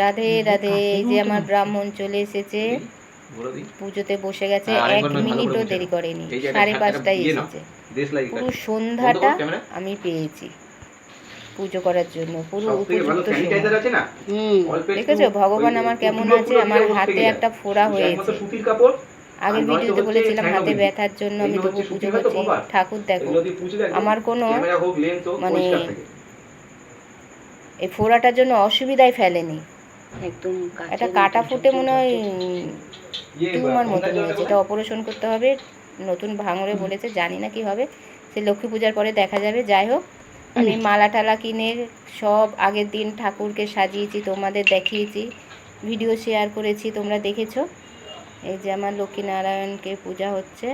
রাধে রাধে এই যে আমার ব্রাহ্মণ চলে এসেছে। পুজোতে বসে গেছে এক মিনিটও দেরি করেনি। সাড়ে পাঁচটায় এসেছে। পুরো সন্ধ্যাটা আমি পেয়েছি পুজো করার জন্য। পুরো উপযুক্ত দেখেছ? ভগবান আমার কেমন আছে? আমার হাতে একটা ফোড়া হয়েছে আগের ভিডিওতে বলেছিলাম হাতে ব্যথার জন্য আমি তবু পুজো করছি। ঠাকুর দেখো। আমার কোনো ক্যামেরা হোক লেন্স হোক মানে এই ফোড়াটার জন্য অসুবিধায় ফেলেনি। একদম একটা কাটা ফুটে মনে হয় টিউমার মতো হয়েছে এটা অপারেশন করতে হবে। নতুন ভাঙড়ে বলেছে জানি না কি হবে। সে লক্ষ্মী পূজার পরে দেখা যাবে। যাই হোক আমি মালা টালা কিনে সব আগের দিন ঠাকুরকে সাজিয়েছি তোমাদের দেখিয়েছি। ভিডিও শেয়ার করেছি তোমরা দেখেছ। এই যে আমার লক্ষ্মীনারায়ণকে পূজা হচ্ছে।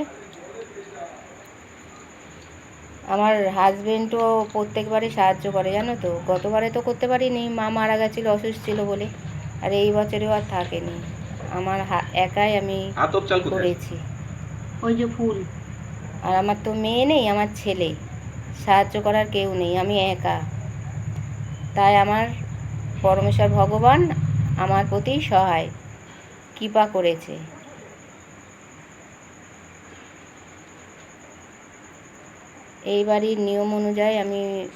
আমার হাজবেন্ডও প্রত্যেকবারে সাহায্য করে জানো তো? গতবারে তো করতে পারিনি মা মারা গেছিল অসুস্থ ছিল বলে। আর এই বছরেও আর থাকেনি। আমার হা- একাই আমি আতপ চাল করেছি। ওই যে ফুল। আর আমার তো মেয়ে নেই আমার ছেলে। সাহায্য করার কেউ নেই আমি একা। তাই আমার পরমেশ্বর ভগবান আমার প্রতি সহায়। কৃপা করেছে। এই বাড়ির নিয়ম অনুযায়ী আমি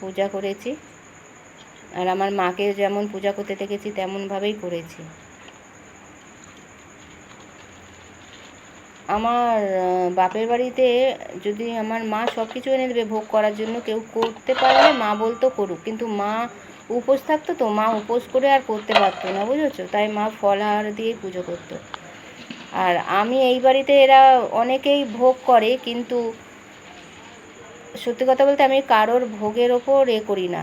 পূজা করেছি। আর আমার মাকে যেমন পূজা করতে দেখেছি, তেমনভাবেই করেছি। আমার বাপের বাড়িতে যদি আমার মা সব কিছু এনে দেবে ভোগ করার জন্য, কেউ করতে পারলে মা বলতো করুক। কিন্তু মা উপোস থাকতো তো, মা উপোস করে আর করতে পারতো না, বুঝেছ? তাই মা ফলাহার দিয়ে পুজো করতো। আর আমি এই বাড়িতে এরা অনেকেই ভোগ করে, কিন্তু সত্যি কথা বলতে আমি কারোর ভোগের ওপর এ করি না।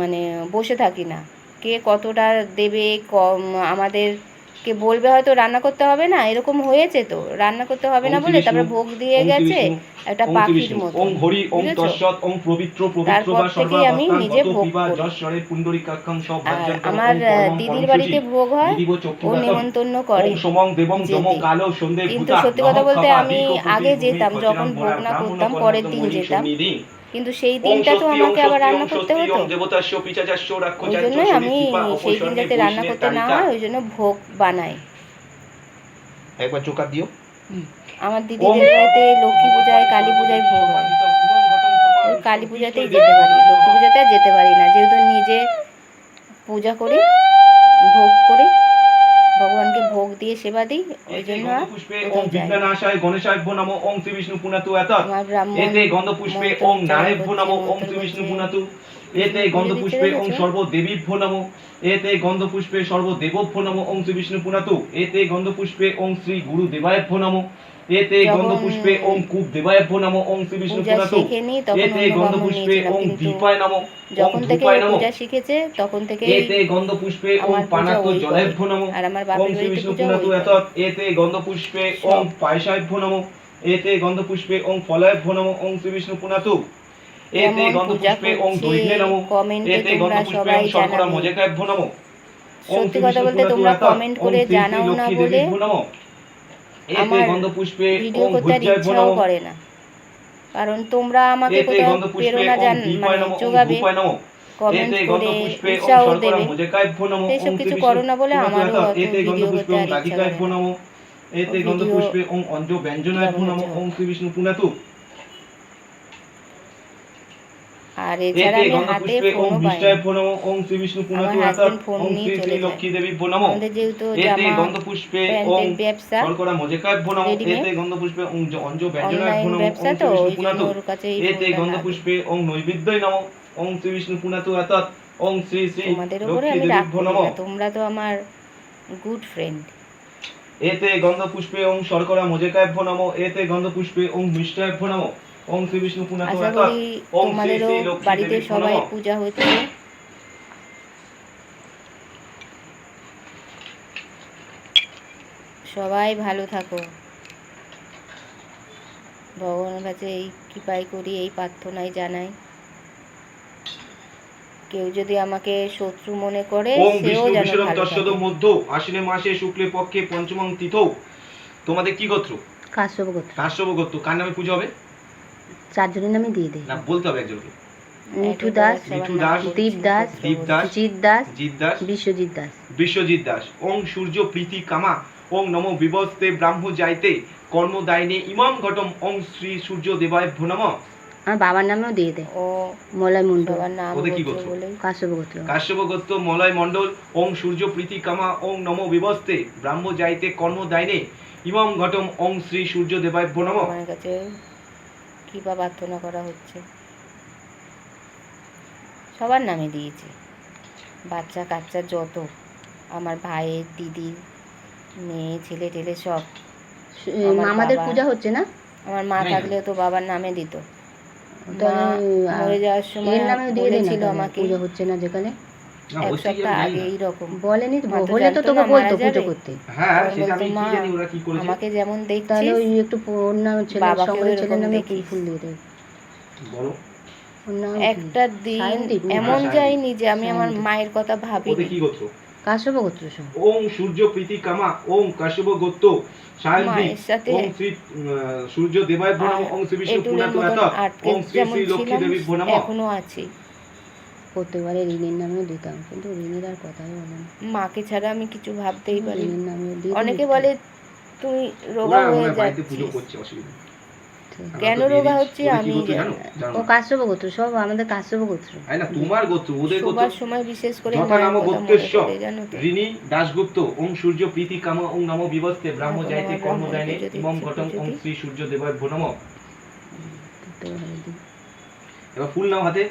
মানে বসে থাকি না কে কতটা দেবে কম আমাদের কে বলবে হয়তো রান্না করতে হবে না এরকম হয়েছে তো রান্না করতে হবে না বলে তারপরে ভোগ দিয়ে গেছে একটা পাখির মতো ওম হরি ওম বুঝেছ? ওম পবিত্র পবিত্র তারপর বা থেকেই আমি নিজে ভোগ আর আমার দিদির বাড়িতে ভোগ হয় ও নেমন্তন্ন করে ওম সমং দেবং যেতে। যমং কালো সন্ধে কিন্তু সত্যি কথা বলতে আমি আগে যেতাম যখন ভোগ না করতাম পরের দিন যেতাম। কিন্তু সেই দিনটা তো আমাকে আবার রান্না করতে হতো। ওই জন্যই আমি সেই দিন যাতে রান্না করতে না হয় ওই জন্য ভোগ বানাই। একবার চোখ দিও। আমার দিদিদের বাড়িতে লক্ষ্মী পূজায় কালী পূজায় ভোগ হয়। ওই কালী পূজাতেই যেতে পারি। লক্ষ্মী পূজাতে আর যেতে পারি না। যেহেতু নিজে পূজা করি ভোগ করি ভগবানকে ভোগ দিয়ে সেবা দিই ওই জন্য। বিঘ্ননাশায় গণেশায় নমো ওম শ্রী বিষ্ণু পুনাতু এত এতে গন্ধপুষ্পে পুষ্পে ওম উচ্চারণ নারায়ভ্য নমো ওং শ্রী বিষ্ণু পুনাতু। এতে গন্ধ গন্ধপুষ্পে ওম পেরেছ? সর্বদেবীভ্য নমো। এতে গন্ধপুষ্পে সর্বদেবভ্য নমো ওম শ্রী বিষ্ণু পুনাতু। এতে গন্ধপুষ্পে ওম শ্রী গুরু দেবায়ভ্য নমো। এতে যখন গন্ধপুষ্পে ওম কূপ দেবায়ভ্য নমো ওম শ্রী বিষ্ণু তখন এতে গন্ধপুষ্পে নিয়েছিলাম ওম দীপায় নমো ওম যখন থেকে পূজা শিখেছে তখন থেকে এতে গন্ধপুষ্পে ওম পানাত। জলাভ্য নমো ওম শ্রী বিষ্ণু করে। এতৎ। এতে গন্ধপুষ্পে ওম পায়সাভ্য নমো এতে গন্ধপুষ্পে ওম ফলাভ্য নমো ওম শ্রী বিষ্ণু পুনাতু এতে কেমন গন্ধপুষ্পে পূজা ওম দৈন্যে নমো এতে তোমরা গন্ধপুষ্পে সবাই ওম শর্করা। মজেকাভ্য নমো। সত্যি কথা বলতে তোমরা কমেন্ট করে জানাও না বলে এতে আমার ভিডিও করতে আর ইচ্ছাও করে না। কারণ তোমরা আমাকে কোথাও প্রেরণা জান মানে যোগাবে কমেন্ট করে উৎসাহ দেবে। শ্রী কিছু করো না বলে আমারও অত ভিডিও করতে আর ইচ্ছা করে না। ভিডিও গন্ধপুষ্পে ওম অঞ্জ ব্যঞ্জনাভ্য যেমন নমো হচ্ছে। ওম শ্রী বিষ্ণু পুনাতু আর এছাড়া এতে আমি হাতে ফোনও পাই না। ওম শ্রী বিষ্ণু পুনাতু আমার ফোন নিয়ে চলে যায়। আমাদের যেহেতু এতে জামা প্যান্টের ব্যবসা অনলাইন ব্যবসা তো ওই জন্য ওর কাছে এই ফোনটা তোমাদের উপরে আমি না তোমরা তো আমার গুড ফ্রেন্ড এতে গন্ধপুষ্পে ওম শর্করা মজেকাভ্য নমো। এতে গন্ধপুষ্পে ওম মিষ্টাভ্য নমো। ওম শ্রী বিষ্ণু পুনাতু আশা করি ওম শ্রী তোমাদেরও শ্রী লক্ষ্মী বাড়িতে সবাই পূজা হচ্ছে। সবাই ভালো থাকো। ভগবানের কাছে এই কৃপাই করি এই প্রার্থনাই জানাই। কেউ যদি আমাকে শত্রু মনে করে সেও বিষ্ণু যেন বিশ্বরম ভালো থাকে। মধ্য আশ্বিনে মাসে শুক্লে পক্ষে পঞ্চমং তিথৌ। তোমাদের কি গোত্র? কাশ্যপ গোত্র। কাশ্যপ গোত্র। কার নামে পুজো হবে? চারজনের নামে দিয়ে দেয় না বলতে হবে একজনকে। মিঠু দাস মিঠু দাস, দীপ দাস দীপ দাস, জিৎ দাস জিৎ দাস বিশ্বজিৎ দাস। বিশ্বজিৎ দাস। ওং সূর্য প্রীতি কামা ওং নম বিবস্তে ব্রাহ্ম যাইতে কর্মদায়নে ইমাম ঘটম ওং শ্রী সূর্য দেবায় নম আমার বাবার নামেও দিয়ে দেয়। ও মলয় মণ্ডল। সবার নাম ওদের কি গোত্র? কাশ্যপ গোত্র। কাশ্যপ গোত্র মলয় মণ্ডল ওং সূর্য প্রীতি কামা ওং নম বিবস্তে ব্রাহ্ম যাইতে কর্মদায়নে ইমাম ঘটম ওং শ্রী সূর্য দেবায় নম আমার কাছে কি বা প্রার্থনা করা হচ্ছে? সবার নামে দিয়েছি। বাচ্চা কাচ্চা যত আমার ভাইয়ের দিদির মেয়ে ছেলে টেলে সব। আমার মামাদের পূজা হচ্ছে না? আমার মা নেই। থাকলেও তো বাবার নামে দিত। মরে যাওয়ার সময় নামেও দিয়ে আমাকে। পুজো হচ্ছে না যেখানে। এক সপ্তাহ আগে এইরকম। বলেনি তো, মা তো হলে তো তোকে বলতো পুজো করতে। হ্যাঁ করেছে। আমাকে যেমন দেখছিস ওই একটু ওর ছেলের সঙ্গে ছেলের নামে দেখিস। ফুল দিয়ে দেয়? বলো। ওর নাম কি? একটা দিন এমন যায়নি যে আমি আমার মায়ের কথা ভাবি কি গোত্র? কাশ্যপ গোত্র সব ওং সূর্য প্রীতি কামা ওং কাশ্যপ গোত্র শ্রী সূর্য দেবায় নম আর ওং শ্রী বিষ্ণু পুনাত আটকে শ্রী যেমন শ্রী লক্ষ্মী দেবী এখনও আছি। প্রত্যেকবারে ঋণের নামেও দিতাম কিন্তু ঋণের আর কথাই বলে না। মাকে ছাড়া আমি কিছু ভাবতেই পারি ঋণের নামেও দিয়ে অনেকে বলে তুমি রোগা হয়ে ওরা বাড়িতে পুজো যাচ্ছিস কেন রোগা হচ্ছে আমি ও কাশ্যপ গোত্র সব আমাদের কাশ্যপ গোত্র না? তোমার গোত্র ওদের গোত্র। শোবার সময় বিশেষ করে যথা নাম তো। ঋণী দাশগুপ্ত ওং সূর্য প্রীতি কাম ওং নম বিবস্তে ব্রাহ্ম আমার কর্মদায়নে ব্রাহ্মণকে ইমম ঘটম ওং শ্রী সূর্য দেবায় নম প্রত্যেকবারে এবার ফুল নাও হাতে।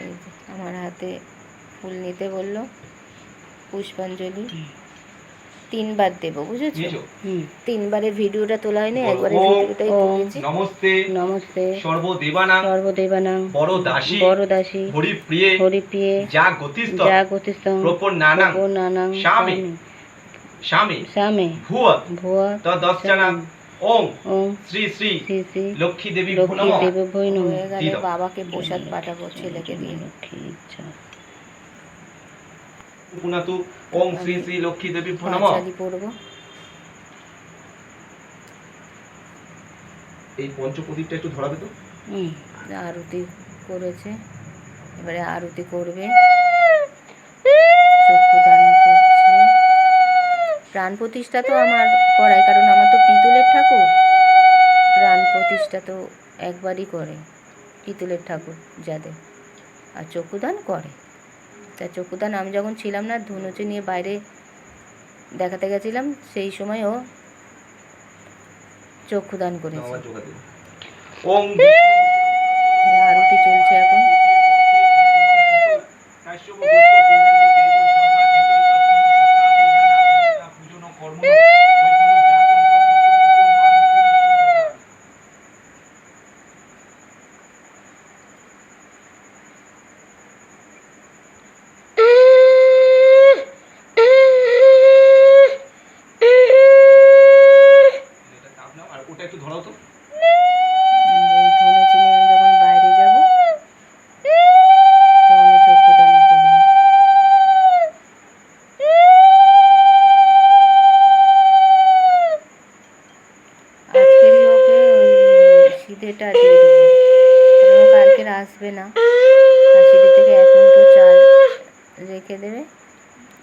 এই যে, আমার হাতে ফুল নিতে বলল পুষ্পাঞ্জলি। তিনবার দেবো বুঝেছ? তিনবারের ভিডিওটা তোলা হয়নি একবারে ভিডিওটাই তুলেছি। নমস্তে। নমস্তে। সর্বদেবানাং। সর্বদেবানাং। বড় দাসী। বড় দাসী। হরিপ্রিয়ে। হরিপ্রিয়ে। যা গতিস্থ। যা গতিস্তং প্রপর নানাং নানাং স্বামী। স্বামী। স্বামী। ভুয়ত ভুয়া। তদশ্চনাং ওম শ্রী শ্রী শ্রী শ্রী লক্ষ্মী দেবী দাও। বাবাকে প্রসাদ পাঠাবো ছেলেকে দিয়ে। লক্ষ্মী ইচ্ছা পুনাতু ওং শ্রী শ্রী লক্ষ্মী দেবী পড়ব। এই পঞ্চপ্রদীপটা একটু ধরাবে তো। হুম। আরতি করেছে। এবারে আরতি করবে চক্ষুদান করছে প্রাণ প্রতিষ্ঠা তো আমার করায়, কারণ আমার তো পিতলের ঠাকুর। প্রাণ প্রতিষ্ঠা তো একবারই করে পিতলের ঠাকুর যাদের, আর চক্ষুদান করে। তা চক্ষুদান, আমি যখন ছিলাম না, ধনুচি নিয়ে বাইরে দেখাতে গেছিলাম, সেই সময়ও চক্ষুদান করেছে। ওই সিধেটা দিয়ে দেবো। ও আসবে না। আর থেকে এক মুঠো চাল রেখে দেবে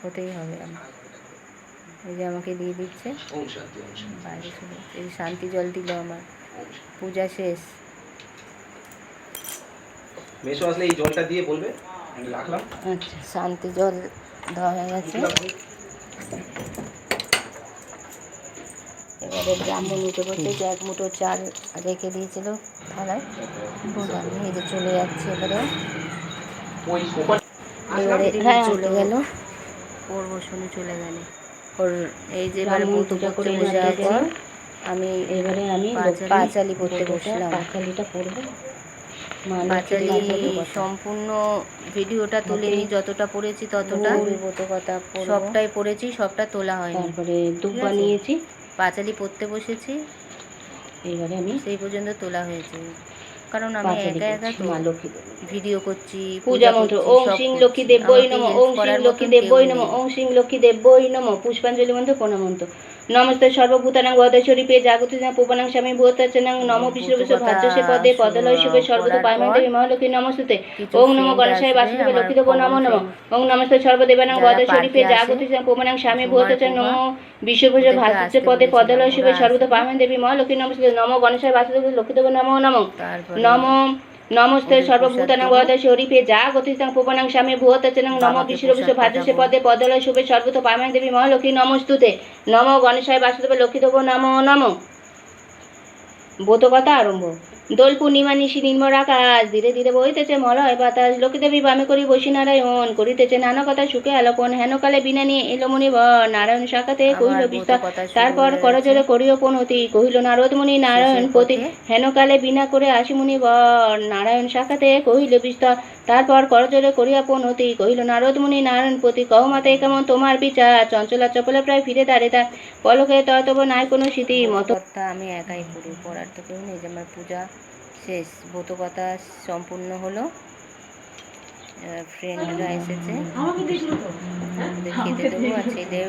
হতেই হবে আমার। এই যে আমাকে দিয়ে দিচ্ছে। বাইরে চলে এই শান্তি জল দিল আমার। পূজা শেষ। মেশো আসলে এই জলটা দিয়ে বলবে? রাখলাম। আচ্ছা শান্তি জল দেওয়া হয়ে গেছে। এবারে ব্রাহ্মণ উঠে বসে যে এক মুঠো চাল রেখে দিয়েছিল থালায়। আমি এই যে চলে যাচ্ছে এবারে। এবারে হ্যাঁ, চলে গেল। পূর্ব শুনে চলে গেলে। ওর এই যে এবারে পুজো করে বসে। পর আমি এবারে আমি পাঁচালি- পড়তে বসলাম। পাঁচালিটা পড়ব পাঁচালি সম্পূর্ণ ভিডিওটা তুলিনি যতটা পড়েছি ততটা। সবটাই পড়েছি সবটা তোলা হয়নি। তারপরে দুব্বা ঠিক নিয়েছি পাঁচালি পড়তে বসেছি। এবারে আমি সেই পর্যন্ত তোলা হয়েছে। কারণ আমি একা একা দেবী। ভিডিও করছি পূজা মন্ত্র ওম শ্রী সিং লক্ষ্মী দেব বই নম ওম শ্রী লক্ষ্মী দেব বই নম ওম ওং সিং লক্ষ্মী বই নম পুষ্পাঞ্জলি মন্ত্র প্রণামন্ত নমস্তে সর্বভূতানাং বদেশ্বরী পে জাগতিনা পুবানাং স্বামী ভূতাচনাং নম বিষ্ণু ভাজ্যসে পদে পদলয় শুভে সর্বত পাইমান দেবী মহালক্ষ্মী নমস্তে ওং নমো গণেশায় বাসুদেবে লক্ষ্মী দেব নমো নম। ওং নমস্তে সর্বদেবানাং যারা বদেশ্বরী পে party জাগতিনা পুবানাং স্বামী ভূতাচন নম বিশ্বভূষ ভাজ্যসে পদে পদলয় শুভে সর্বত দেবী মহালক্ষ্মী নমস্তে নম গণেশায় বাসুদেবে লক্ষ্মী দেব নমো নম। নম নমস্তে ওদের সর্বভূতানাং যা গতিতাং পুবনাং স্বামী ভূতাচনাং নম বিশ্বরবিশ্ব ভাদ্রসে পদে পদলয় শুভে সর্বত পাইমান দেবী মহালক্ষ্মী নমস্তুতে। নম গণেশায় বাসুদেবে লক্ষ্মী দেব নমো নম। বোধকথা আরম্ভ। দোল পূর্ণিমা নিশি নির্মর আকাশ ধীরে ধীরে বইতেছে মলয় বাতাস লক্ষ্মীদেবী বামে করি বসি নারায়ণ করিতেছে নানা কথা সুখে আলোপন হেনকালে বিনা নিয়ে এলো মুনিবর নারায়ণ শাখাতে কহিল বিস্তার তারপর করজোরে করিও পনতি কহিল নারদ মুনি নারায়ণ পতি। হেনকালে বিনা করে আসি মুনিবর নারায়ণ শাখাতে কহিল বিস্তার তারপর করজোরে করিয়া পনতি কহিল নারদ মুনি নারায়ণ পতি কহমাতে কেমন তোমার বিচার চঞ্চলা চপলে প্রায় ফিরে দাঁড়ে তার পলকে ততব নাই কোনো স্মৃতি মত আমি একাই করি পড়ার তো কেউ নেই যে আমার পূজা শেষ। ব্রতকথা সম্পূর্ণ হলো। ফ্রেন্ডরা এসেছে। দেখিয়ে খেতে দেবো। আছে ছেলে